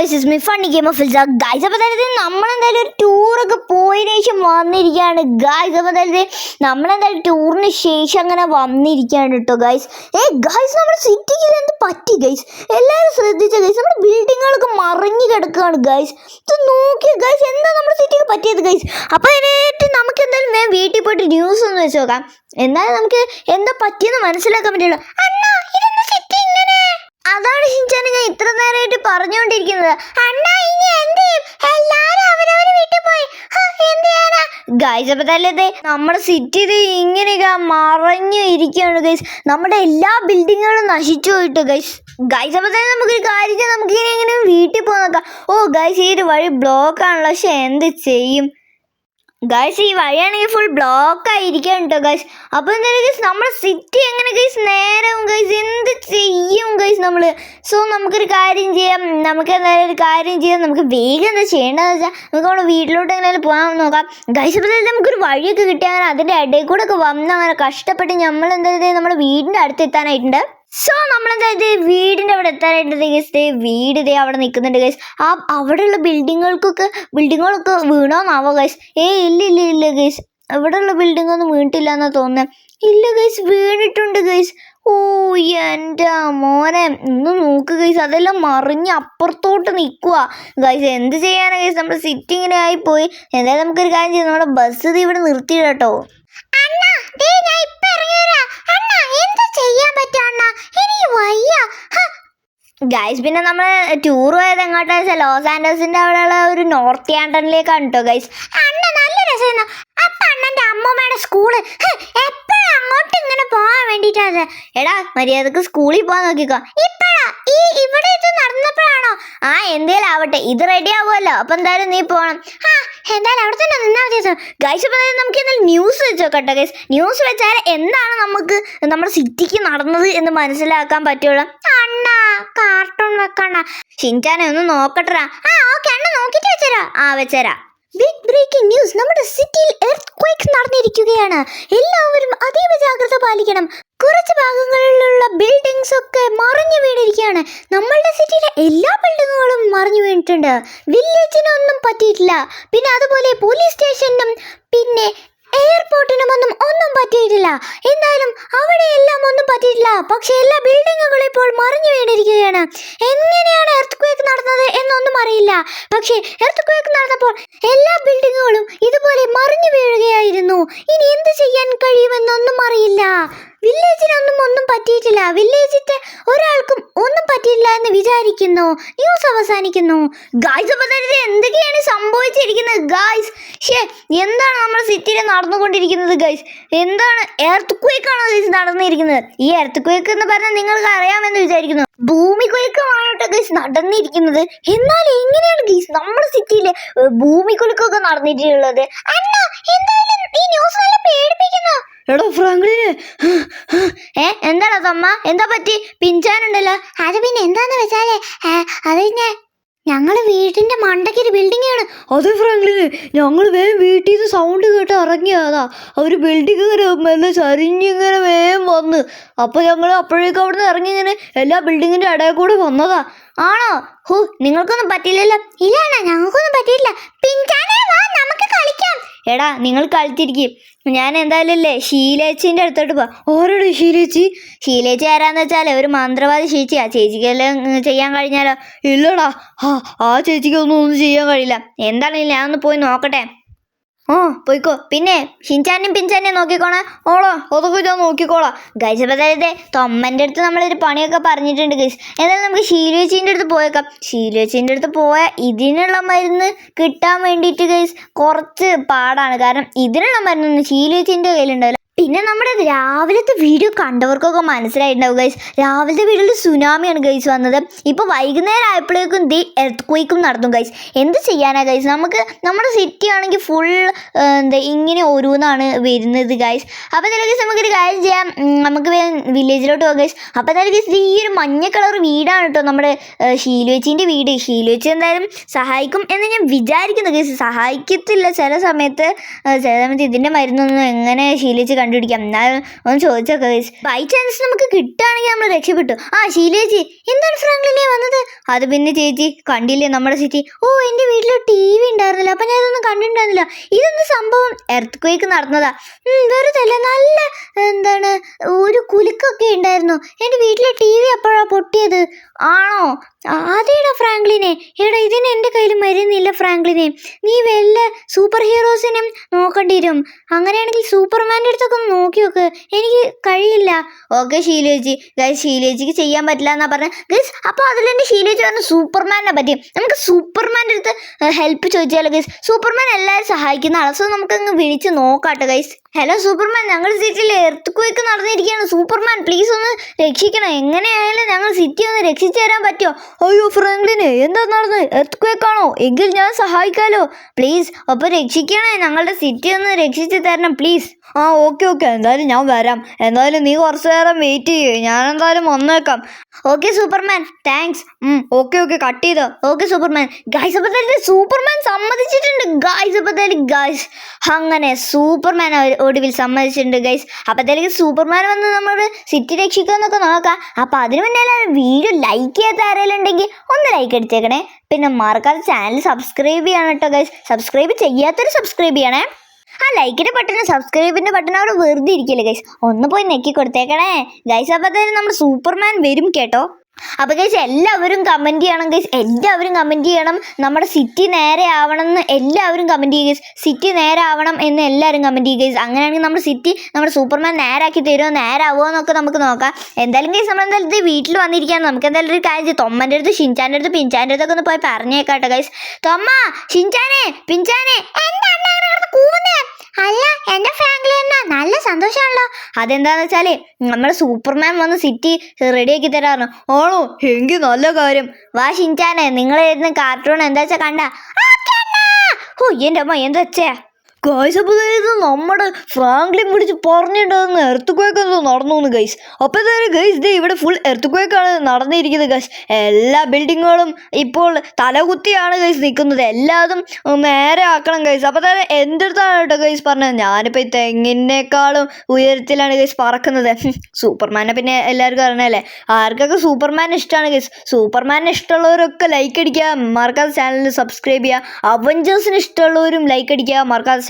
Guys is me funny game of ഫിൽസ guys അപ്പോൾ തന്നെ നമ്മളെന്തായാലും ഒരു ടൂറൊക്കെ പോയതിനു ശേഷം വന്നിരിക്കുകയാണ്. ഗൈസ് അപ്പോൾ തന്നെ നമ്മളെന്തായാലും ടൂറിന് ശേഷം അങ്ങനെ വന്നിരിക്കുകയാണ് കേട്ടോ ഗൈസ് ഏ ഗൈസ് നമ്മുടെ സിറ്റിക്ക് എന്ത് പറ്റി ഗൈസ് എല്ലാവരും ശ്രദ്ധിച്ച ഗൈസ് നമ്മുടെ ബിൽഡിങ്ങുകളൊക്കെ മറിഞ്ഞു കിടക്കുകയാണ് ഗൈസ് ഇത് നോക്കിയ ഗൈസ് എന്താ നമ്മുടെ സിറ്റിക്ക് പറ്റിയത് ഗൈസ് അപ്പോൾ അതിനായിട്ട് നമുക്ക് എന്തായാലും വേഗം വീട്ടിൽ പോയിട്ട് ന്യൂസ് ഒന്ന് വെച്ച് നോക്കാം. എന്നാലും നമുക്ക് എന്താ പറ്റിയെന്ന് മനസ്സിലാക്കാൻ പറ്റുള്ളൂ. അണ്ണാ ഇതെന്താ സിറ്റി ഇങ്ങനെ? അതാണ് ഷിൻചാൻ ഞാൻ ഇത്ര നേരമായിട്ട് പറഞ്ഞുകൊണ്ടിരിക്കുന്നത്. അണ്ണാ ഇനി എന്ത് ചെയ്യും? എല്ലാരും അവരവര് വീട്ടിൽ പോയി. എന്ത് ചെയ്യാനാ? ഗൈസ് അപ്പൊ തന്നെ നമ്മുടെ സിറ്റി ഇത് ഇങ്ങനെയൊക്കെ മറഞ്ഞു ഇരിക്കുകയാണ് ഗൈസ് നമ്മുടെ എല്ലാ ബിൽഡിങ്ങുകളും നശിച്ചു പോയിട്ട് ഗൈസ് ഗൈസ് അപ്പൊ തന്നെ നമുക്കൊരു കാര്യം നമുക്ക് ഇങ്ങനെ എങ്ങനെ വീട്ടിൽ നോക്കാം ഓ ഗൈസ് ഈ ഒരു വഴി ബ്ലോക്ക് ആണല്ലോ. പക്ഷെ എന്ത് ചെയ്യും? ഗൈസ് ഈ വഴിയാണെങ്കിൽ ഫുൾ ബ്ലോക്ക് ആയിരിക്കും കേട്ടോ ഗൈസ് അപ്പോൾ എന്തായാലും ഗൈസ് നമ്മുടെ സിറ്റി എങ്ങനെ ഗൈസ് നേരവും ഗൈസ് എന്ത് ചെയ്യും ഗൈസ് നമ്മൾ സോ നമുക്കൊരു കാര്യം ചെയ്യാം. നമുക്ക് എന്തായാലും ഒരു കാര്യം ചെയ്യാം. നമുക്ക് വേഗം എന്താ ചെയ്യേണ്ടതെന്ന് വെച്ചാൽ നമുക്ക് നമ്മുടെ വീട്ടിലോട്ട് എങ്ങനെ പോകാൻ നോക്കാം. ഗൈസ് ഇപ്പോൾ നമുക്കൊരു വഴിയൊക്കെ കിട്ടി അങ്ങനെ അതിന്റെ ഇടയിൽ കൂടെ ഒക്കെ വന്ന് അങ്ങനെ കഷ്ടപ്പെട്ട് നമ്മൾ എന്തായാലും നമ്മുടെ വീടിന്റെ അടുത്ത് എത്താനായിട്ടുണ്ട്. സോ നമ്മളെന്തായത് വീടിന്റെ അവിടെ എത്താനായിട്ട് ഗൈസ് വീട് ഇതേ അവിടെ നിൽക്കുന്നുണ്ട് ഗൈസ് ആ അവിടെയുള്ള ബിൽഡിങ്ങുകൾക്കൊക്കെ ബിൽഡിങ്ങുകളൊക്കെ വീണോന്നാവോ ഗൈസ് ഏ ഇല്ല ഇല്ല ഇല്ല ഗൈസ് അവിടെയുള്ള ബിൽഡിംഗ് ഒന്നും വീണിട്ടില്ല എന്നാ തോന്നുന്നത് ഇല്ല ഗൈസ് വീണിട്ടുണ്ട് ഗൈസ് ഓ എന്റെ മോനെ ഒന്ന് നോക്ക് ഗൈസ് അതെല്ലാം മറിഞ്ഞ് അപ്പുറത്തോട്ട് നിൽക്കുക ഗൈസ് എന്ത് ചെയ്യാനാ ഗൈസ് നമ്മൾ സിറ്റിങ്ങിനെ ആയി ആയിപ്പോയി. എന്തായാലും നമുക്കൊരു കാര്യം ചെയ്യാം. നമ്മുടെ ബസ് ഇത് ഇവിടെ നിർത്തിയിട കേട്ടോ ചെയ്യാൻ പറ്റാ എനിക്ക് വയ്യ. ഗൈസ് പിന്നെ നമ്മൾ ടൂർ പോയത് എങ്ങോട്ടാ വെച്ചാൽ ലോസ് ആൻഡേഴ്സിന്റെ അവിടെയുള്ള ഒരു നോർത്ത് ആൻഡനിലേക്കാണ് കേട്ടോ ഗൈസ് അണ്ണ നല്ല രസമായിരുന്നു അപ്പൊ അണ്ണന്റെ അമ്മമ്മയുടെ സ്കൂൾ എപ്പോഴും അങ്ങോട്ട് ഇങ്ങനെ പോകാൻ വേണ്ടിട്ടാണ് എടാ മര്യാദയ്ക്ക് സ്കൂളിൽ പോകാൻ നോക്കിക്കോ. ഇപ്പഴാ? ഈ ഇവിടെ ഇത് നടന്നപ്പോഴാണോ? ആ എന്തേലും ആവട്ടെ. ഇത് റെഡി ആവുമല്ലോ. അപ്പൊ എന്തായാലും നീ പോകണം ആ എന്തായാലും അവിടെ തന്നെ നിന്നാൽ മതി ഗൈസ് അപ്പൊ എന്തായാലും നമുക്ക് എന്തായാലും ന്യൂസ് വെച്ച് നോക്കട്ടെ ഗൈസ് ന്യൂസ് വെച്ചാൽ എന്താണ് നമുക്ക് നമ്മുടെ സിറ്റിക്ക് നടന്നത് എന്ന് മനസ്സിലാക്കാൻ പറ്റുള്ളൂ? അണ്ണ കാർട്ടൂൺ വെക്കണ്ണ ഷിൻചാനെ ഒന്ന് നോക്കട്ടെടാ. ആ ഓക്കെ അണ്ണ നോക്കിട്ട് വെച്ചരാ. ആ വെച്ചരാ. ബിഗ് ബ്രേക്കിംഗ് ന്യൂസ് നമ്മുടെ സിറ്റിയിൽ എർത്ത് ക്വേക്ക് നടന്നിരിക്കുകയാണ്. എല്ലാവരും അതീവ ജാഗ്രത പാലിക്കണം. കുറച്ച് ഭാഗങ്ങളിലുള്ള ബിൽഡിങ്സ് ഒക്കെ മറിഞ്ഞു വീണിരിക്കുകയാണ്. നമ്മളുടെ സിറ്റിയിലെ എല്ലാ ബിൽഡിങ്ങുകളും മറിഞ്ഞു വീണിട്ടുണ്ട്. വില്ലേജിനൊന്നും പറ്റിയിട്ടില്ല. പിന്നെ അതുപോലെ പോലീസ് സ്റ്റേഷനും പിന്നെ എയർപോർട്ടിനും ഒന്നും ഒന്നും പറ്റിയിട്ടില്ല. അവിടെയെല്ലാം ഒന്നും പറ്റിയിട്ടില്ല. പക്ഷെ എല്ലാ ബിൽഡിങ്ങുകളും ഇപ്പോൾ മറിഞ്ഞു വീണിരിക്കുകയാണ്. എങ്ങനെയാണ് എർത്ത് ക്വേക്ക് നടന്നത് എന്നൊന്നും അറിയില്ല. പക്ഷെ എർത്ത് ക്വേക്ക് നടന്നപ്പോൾ എല്ലാ ബിൽഡിങ്ങുകളും ഇതുപോലെ മറിഞ്ഞു വീഴുകയായിരുന്നു. ഇനി എന്ത് ചെയ്യാൻ കഴിയുമെന്നൊന്നും അറിയില്ല. വില്ലേജിനൊന്നും ഒന്നും പറ്റിയിട്ടില്ല. വില്ലേജിന്റെ ഒരാൾക്കും ഒന്നും പറ്റിയിട്ടില്ല എന്ന് വിചാരിക്കുന്നു. ന്യൂസ് അവസാനിക്കുന്നു. ഗായ്സ് അപ്പോൾ എന്തൊക്കെയാണ് സംഭവിച്ചിരിക്കുന്നത്? ഗായ്സ് ഷേ എന്താണ് നമ്മുടെ സിറ്റിയിൽ നടന്നുകൊണ്ടിരിക്കുന്നത് ഗൈസ് എന്താണ് എർത്ത് ക്വേക്കാണ് ഗൈസ് നടന്നിരിക്കുന്നത്? ഈ എർത്ത് ക്വേക്ക് എന്ന് പറഞ്ഞാൽ നിങ്ങൾക്ക് അറിയാമെന്ന് വിചാരിക്കുന്നു. ഭൂമി കുലുക്കമാണ് കേട്ടോ ഗൈസ് നടന്നിരിക്കുന്നത്. എന്നാൽ എങ്ങനെയാണ് ഗൈസ് നമ്മുടെ സിറ്റിയിലെ ഭൂമി കുലുക്കമൊക്കെ നടന്നിട്ടുള്ളത്? അണ്ണ എന്തായാലും ഈ ന്യൂസ് നല്ല പേടിപ്പിക്കുന്നു? എടോ ഫ്രാങ്ക്ലിന് ഏ എന്താണ് തമ്മ എന്താ പറ്റി? പിഞ്ചാനുണ്ടല്ലോ. അത് പിന്നെ എന്താന്ന് വെച്ചാലേ അത് പിന്നെ ഞങ്ങൾ വീടിന്റെ മണ്ടയ്ക്ക് ഒരു ബിൽഡിംഗ് ആണ് അതെ ഫ്രാങ്ക്ലിന് ഞങ്ങൾ വേഗം വീട്ടിൽ നിന്ന് സൗണ്ട് കേട്ട് ഇറങ്ങിയതാ. അവർ ബിൽഡിംഗ് ഇങ്ങനെ മെല്ലെ ചരിഞ്ഞിങ്ങനെ വേഗം വന്ന്. അപ്പോൾ ഞങ്ങൾ അപ്പോഴേക്കും അവിടെ നിന്ന് ഇറങ്ങി ഇങ്ങനെ എല്ലാ ബിൽഡിങ്ങിന്റെ ഇടയിൽ കൂടെ വന്നതാ. ആണോ? ഹു നിങ്ങൾക്കൊന്നും പറ്റില്ലല്ലോ ഇല്ല ഞങ്ങൾക്കൊന്നും പറ്റിയില്ല. പിഞ്ചാനെ! എടാ നിങ്ങൾ കളിച്ചിരിക്കും. ഞാൻ എന്തായാലും ഷീലേച്ചിന്റെ അടുത്തോട്ട് പോ ഓരോട് ഷീലേച്ചി ഷീലേച്ചി ആരാന്ന് വെച്ചാൽ ഒരു മന്ത്രവാദി ചേച്ചിയാ ചേച്ചിക്കെല്ലാം ചെയ്യാൻ കഴിഞ്ഞാലോ? ഇല്ലടാ. ആ ആ ചേച്ചിക്ക് ഒന്നും ഒന്നും ചെയ്യാൻ കഴിയില്ല. എന്താണെങ്കിലും ഞാൻ ഒന്ന് പോയി നോക്കട്ടെ. ആ പോയിക്കോ. പിന്നെ ഷിൻചാനും പിഞ്ചാനും നോക്കിക്കോണേ. ഓളോ അതൊക്കെ ഞാൻ നോക്കിക്കോളാം. ഗൈസ് അപ്പോൾ അതായത് തൊമ്മന്റെ അടുത്ത് നമ്മളൊരു പണിയൊക്കെ പറഞ്ഞിട്ടുണ്ട് ഗൈസ്. എന്തായാലും നമുക്ക് ശീലുവച്ചീന്റെ അടുത്ത് പോയേക്കാം. ശീലുവച്ചീന്റെ അടുത്ത് പോയാൽ ഇതിനുള്ള മരുന്ന് കിട്ടാൻ വേണ്ടിയിട്ട് ഗൈസ് കുറച്ച് പാടാണ്. കാരണം ഇതിനുള്ള മരുന്നൊന്നും ശീലുവച്ചീന്റെ കയ്യിലുണ്ടാവില്ല. പിന്നെ നമ്മുടെ രാവിലത്തെ വീഡിയോ കണ്ടവർക്കൊക്കെ മനസ്സിലായിട്ടുണ്ടാവും ഗൈസ് രാവിലത്തെ വീഡിയോയിൽ സുനാമിയാണ് ഗൈസ് വന്നത്. ഇപ്പോൾ വൈകുന്നേരം ആയപ്പോഴേക്കും ദി എർത്ത് ക്വേക്കും നടത്തും ഗൈസ് എന്ത് ചെയ്യാനാണ് ഗൈസ് നമുക്ക് നമ്മുടെ സിറ്റി ആണെങ്കിൽ ഫുൾ എന്താ ഇങ്ങനെ ഓരോന്നാണ് വരുന്നത് ഗൈസ് അപ്പോൾ എന്തായാലും ഗൈസ് നമുക്കൊരു കാര്യം ചെയ്യാം. നമുക്ക് വില്ലേജിലോട്ട് പോകാം ഗൈസ് അപ്പോൾ എന്തായാലും ഗൈസ് ഈ ഒരു മഞ്ഞ കളർ വീടാണ് കേട്ടോ നമ്മുടെ ഷീലുവച്ചിന്റെ വീട്. ഷീലുവച്ച് എന്തായാലും സഹായിക്കും എന്ന് ഞാൻ വിചാരിക്കുന്നു ഗൈസ് സഹായിക്കത്തില്ല ചില സമയത്ത് ചില സമയത്ത് ഇതിന്റെ മരുന്നൊന്നും എങ്ങനെ ശീലിച്ച് കണ്ടുപിടിക്കാം. എന്നാലും ഒന്ന് ചോദിച്ചൊക്കെ ബൈ ചാൻസ് നമുക്ക് കിട്ടുകയാണെങ്കിൽ നമ്മൾ രക്ഷപ്പെട്ടു. ആ ശീലേച്ചി എന്താണ് ഫ്രാങ്ക്ലിനെ വന്നത്? അത് പിന്നെ ചേച്ചി കണ്ടില്ലേ നമ്മുടെ സിറ്റി ഓ എന്റെ വീട്ടിൽ ടി വി ഉണ്ടായിരുന്നില്ല. അപ്പം ഞാൻ ഇതൊന്നും കണ്ടിട്ടുണ്ടായിരുന്നില്ല. ഇതെന്ത് സംഭവം? Earth quake നടന്നതാ. വെറുതല്ല വെറുതെ നല്ല എന്താണ് ഒരു കുലുക്കൊക്കെ ഉണ്ടായിരുന്നു. എന്റെ വീട്ടിലെ ടി വി അപ്പോഴാ പൊട്ടിയത്. ആണോ? അതേടാ ഫ്രാങ്ക്ലിനെ. എടാ ഇതിന് എന്റെ കയ്യിൽ മരുന്നില്ല ഫ്രാങ്ക്ലിനെ. നീ വല്ല സൂപ്പർ ഹീറോസിനും നോക്കേണ്ടി വരും. അങ്ങനെയാണെങ്കിൽ സൂപ്പർമാന്റെ അടുത്തൊക്കെ ഒന്ന് നോക്കി നോക്ക്. എനിക്ക് കഴിയില്ല. ഓക്കെ ശീലേജി. ഗൈസ് ശീലേജിക്ക് ചെയ്യാൻ പറ്റില്ല എന്നാ പറഞ്ഞത് ഗൈസ് അപ്പോൾ അതിലെന്റെ ശീലേജി പറഞ്ഞ സൂപ്പർമാനെ പറ്റി. നമുക്ക് സൂപ്പർമാന്റെ അടുത്ത് ഹെൽപ്പ് ചോദിച്ചാലോ ഗൈസ് സൂപ്പർമാൻ എല്ലാവരും സഹായിക്കുന്ന ആളാണ് സോ നമുക്കങ്ങ് വിളിച്ച് നോക്കാട്ടോ ഗൈസ് ഹലോ സൂപ്പർമാൻ ഞങ്ങൾ സിറ്റിയിൽ എർത്ത് ക്വേക്ക് നടന്നിരിക്കുകയാണ്. സൂപ്പർമാൻ പ്ലീസ് ഒന്ന് രക്ഷിക്കണം. എങ്ങനെയായാലും ഞങ്ങൾ സിറ്റി ഒന്ന് രക്ഷിച്ചു തരാൻ പറ്റുമോ? അയ്യോ ഫ്രാങ്ക്ലിന് എന്താ നടന്നത് എർത്ത് ക്വേക്കാണോ എങ്കിൽ ഞാൻ സഹായിക്കാലോ? പ്ലീസ് അപ്പോൾ രക്ഷിക്കണേ. ഞങ്ങളുടെ സിറ്റി ഒന്ന് രക്ഷിച്ചു തരണം പ്ലീസ് ആ ഓക്കെ ഓക്കെ എന്തായാലും ഞാൻ വരാം. എന്തായാലും നീ കുറച്ച് നേരം വെയിറ്റ് ചെയ്യേ. ഞാൻ എന്തായാലും വന്നേക്കാം. Okay Superman thanks okay okay cut ചെയ്തോ. ഓക്കെ സൂപ്പർമാൻ ഗായ്സ് അപ്പോൾ തന്നെ സൂപ്പർമാൻ സമ്മതിച്ചിട്ടുണ്ട്. ഗായ്സ് അപ്പോൾ തന്നെ ഗായ്സ് അങ്ങനെ സൂപ്പർമാൻ ഒടുവിൽ സമ്മതിച്ചിട്ടുണ്ട് ഗൈസ് അപ്പോഴത്തേക്ക് സൂപ്പർമാൻ വന്ന് നമ്മുടെ സിറ്റി രക്ഷിക്കുമെന്നൊക്കെ നോക്കാം. അപ്പോൾ അതിന് മുന്നേ വീഡിയോ ലൈക്ക് ചെയ്യാത്ത ആരെങ്കിലും ഉണ്ടെങ്കിൽ ഒന്ന് ലൈക്ക് അടിച്ചേക്കണേ പിന്നെ മറക്കാതെ ചാനൽ സബ്സ്ക്രൈബ് ചെയ്യണം കേട്ടോ ഗൈസ് സബ്സ്ക്രൈബ് ചെയ്യാത്തൊരു സബ്സ്ക്രൈബ് ചെയ്യണേ. ആ ലൈക്കിന്റെ ബട്ടനും സബ്സ്ക്രൈബിന്റെ ബട്ടൺ അവിടെ വെറുതെ ഇരിക്കില്ല ഗൈസ് ഒന്ന് പോയി നെക്കി കൊടുത്തേക്കണേ. ഗൈസ് തന്നെ നമ്മുടെ സൂപ്പർമാൻ വരും കേട്ടോ. അപ്പോൾ ഗൈസ് എല്ലാവരും കമന്റ് ചെയ്യണം ഗൈസ് എല്ലാവരും കമന്റ് ചെയ്യണം. നമ്മുടെ സിറ്റി നേരെ ആവണം എന്ന് എല്ലാവരും കമന്റ് ചെയ്യുക ഗൈസ് സിറ്റി നേരെ ആവണം എന്ന് എല്ലാവരും കമന്റ് ചെയ്യുക ഗൈസ് അങ്ങനെയാണെങ്കിൽ നമ്മുടെ സിറ്റി നമ്മുടെ സൂപ്പർമാൻ നേരാക്കി തരുമോ നേരാവോ എന്നൊക്കെ നമുക്ക് നോക്കാം. എന്തായാലും ഗൈസ് നമ്മൾ എന്തായാലും വീട്ടിൽ വന്നിരിക്കുകയാണ് നമുക്ക് എന്തായാലും ഒരു കാര്യം ചെയ്യാം. തൊമ്മന്റെ അടുത്ത് ഷിൻചാന്റെ അടുത്ത് പിഞ്ചാന്റെ അടുത്തൊക്കെ ഒന്ന് പോയി പറഞ്ഞേക്കാട്ടോ ഗൈസ് തൊമ്മ ഷിൻചാനെ പിഞ്ചാനെ അല്ല എന്റെ ഫാമിലി എന്നാ നല്ല സന്തോഷമാണല്ലോ അതെന്താന്ന് വെച്ചാൽ നമ്മുടെ സൂപ്പർമാൻ വന്ന് സിറ്റി റെഡിയാക്കി തരാറു ഓണോ എങ്കിൽ നല്ല കാര്യം. വാ ഷിൻചാനെ നിങ്ങൾ ഇരുന്ന് കാർട്ടൂൺ എന്താ വെച്ചാ കണ്ട? ഓ എന്റെ അമ്മ എന്താ വെച്ചേ ഗൈസ് അപ്പോൾ ഇത് നമ്മുടെ ഫ്രാങ്ക്ലിൻ പിടിച്ച് പറഞ്ഞിട്ടുണ്ടെന്ന് എർത്ത് ക്വേക്ക് എന്തോ നടന്നു എന്ന് ഗൈസ് എന്തായാലും ഗൈസ് ഇത് ഇവിടെ ഫുൾ എർത്ത് ക്വേക്കാണ് നടന്നിരിക്കുന്നത് ഗൈസ്. എല്ലാ ബിൽഡിങ്ങുകളും ഇപ്പോൾ തലകുത്തിയാണ് ഗൈസ് നിൽക്കുന്നത്. എല്ലാതും നേരെ ആക്കണം ഗൈസ്. അപ്പൊ തന്നെ അടുത്താണ് കേട്ടോ ഗൈസ് പറഞ്ഞത്. ഞാനിപ്പോൾ ഈ തെങ്ങിനേക്കാളും ഉയരത്തിലാണ് ഗൈസ് പറക്കുന്നത്. സൂപ്പർമാനെ പിന്നെ എല്ലാവർക്കും അറിയണല്ലേ? ആർക്കൊക്കെ സൂപ്പർമാൻ ഇഷ്ടമാണ് ഗൈസ്? സൂപ്പർമാനെ ഇഷ്ടമുള്ളവരൊക്കെ ലൈക്ക് അടിക്കുക. മറക്കാതെ ചാനൽ സബ്സ്ക്രൈബ് ചെയ്യുക. അവഞ്ചേഴ്സിന് ഇഷ്ടമുള്ളവരും ലൈക്ക് അടിക്കുക. മറക്കാതെ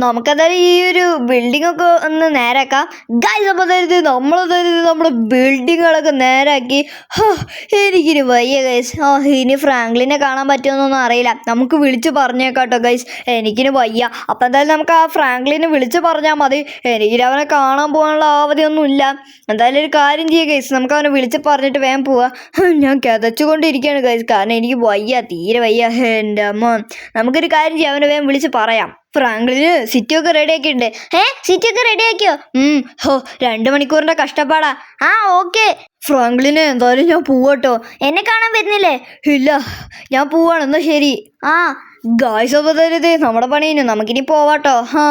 നമുക്കതായത് ഈ ഒരു ബിൽഡിംഗ് ഒക്കെ ഒന്ന് നേരാക്കാം ഗൈസ് അപ്പോൾ അതായത് നമ്മളതായത് നമ്മുടെ ബിൽഡിങ്ങുകളൊക്കെ നേരാക്കി എനിക്കിനി വയ്യ ഗൈസ് ഓ ഇനി ഫ്രാങ്ക്ലിനെ കാണാൻ പറ്റുമെന്നൊന്നും അറിയില്ല. നമുക്ക് വിളിച്ച് പറഞ്ഞേക്കാട്ടോ ഗൈസ് എനിക്കിനി വയ്യ. അപ്പം എന്തായാലും നമുക്ക് ആ ഫ്രാങ്ക്ലിനെ വിളിച്ച് പറഞ്ഞാൽ മതി. എനിക്കിനി അവനെ കാണാൻ പോകാനുള്ള ആവധിയൊന്നും ഇല്ല. എന്തായാലും ഒരു കാര്യം ചെയ്യുക ഗൈസ് നമുക്ക് അവനെ വിളിച്ച് പറഞ്ഞിട്ട് വേഗം പോവാം. ഞാൻ കിതച്ചുകൊണ്ടിരിക്കുകയാണ് ഗൈസ് കാരണം എനിക്ക് വയ്യ തീരെ വയ്യ. എന്റെ അമ്മ. നമുക്കൊരു കാര്യം ചെയ്യാം അവനെ വേഗം വിളിച്ച് പറയാം. ഫ്രാങ്ക്ലിന് സിറ്റി ഒക്കെ റെഡി ആക്കിയിട്ടുണ്ട് ഏ സിറ്റി ഒക്കെ റെഡിയാക്കിയോ? ഉം ഹോ രണ്ട് മണിക്കൂറിന്റെ കഷ്ടപ്പാടാ. ആ ഓക്കെ. ഫ്രാങ്ക്ലിന് എന്തായാലും ഞാൻ പോവാട്ടോ. എന്നെ കാണാൻ വരുന്നില്ലേ? ഇല്ല ഞാൻ പോവാണ് എന്നാ ശരി. ആ ഗായ്സ് അപ്പോൾ നമ്മുടെ പണിയിന് നമുക്കിനി പോവാട്ടോ. ഹാ.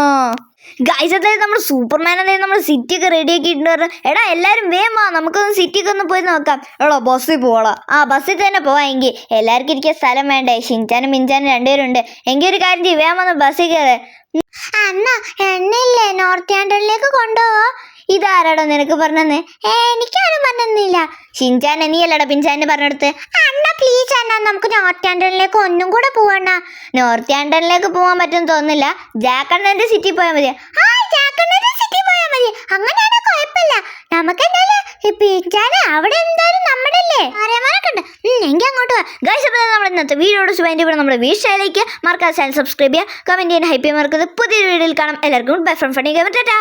ഗൈസ് അതായത് നമ്മൾ സൂപ്പർമാൻ അതായത് നമ്മൾ സിറ്റി ഒക്കെ റെഡി ആക്കിയിട്ടുണ്ട് പറഞ്ഞു എടാ എല്ലാവരും വേമാ നമുക്കൊന്ന് സിറ്റിക്ക് ഒന്ന് പോയി നോക്കാം. എടോ ബസ്സിൽ പോകാം ആ ബസ്സിൽ തന്നെ പോവാ എങ്കിൽ എല്ലാവർക്കും ഇരിക്കാൻ സ്ഥലം വേണ്ടേ? ഷിൻചാനും മിഞ്ചാനും രണ്ടുപേരുണ്ട്. എങ്കിൽ ഒരു കാര്യം ചെയ്യും വേമൊന്ന് ബസ്സിൽ കയറേ അന്ന എണ്ണയില്ലേ? നോർത്ത് ആൻഡ്രയിലേക്ക് കൊണ്ടുപോവാ? ഇതാരാടോ നിനക്ക് പറഞ്ഞെന്ന്? ഏ എനിക്കാരും പറഞ്ഞില്ല ഷിൻചാൻ നീ അല്ലടാ പിൻചാനെ പറഞ്ഞെടുത്ത്? അണ്ണാ പ്ലീസ് അണ്ണാ നമുക്ക് നോർത്ത് ആൻഡ്രയിലേക്ക് ഒന്നും കൂടെ പോവണ്ട നോർത്ത് ആൻഡ്രയിലേക്ക് പോകാൻ പറ്റും തോന്നുന്നില്ല. ജാക്കണ്ണന്റെ സിറ്റി പോയാൽ മതി. ആ സിറ്റി പോയാൽ മതി. അങ്ങനെയാണെങ്കിൽ കുഴപ്പമില്ല. നമുക്ക് എന്തായാലും ഈ പിൻചാന് അവിടെ എന്തായാലും നമ്മുടെ അല്ലേ അറിയാമാരൊക്കെ ഉണ്ട് എങ്കിൽ അങ്ങോട്ട് ഗൈസ് അപ്പോൾ നമ്മുടെ ഇന്നത്തെ വീഡിയോയുടെ സുഖം ഇവിടെ നമ്മുടെ വീഴ്ചയിലേക്ക് മറക്കാതെ ചാനൽ സബ്സ്ക്രൈബ് ചെയ്യുക. കമന്റ് ചെയ്യാൻ ഹൈപ്പി മറക്കരുത്. പുതിയൊരു വീഡിയോയിൽ കാണാം. എല്ലാവർക്കും ബൈ ഫ്രം ഫണി ഗവർ ടാറ്റാ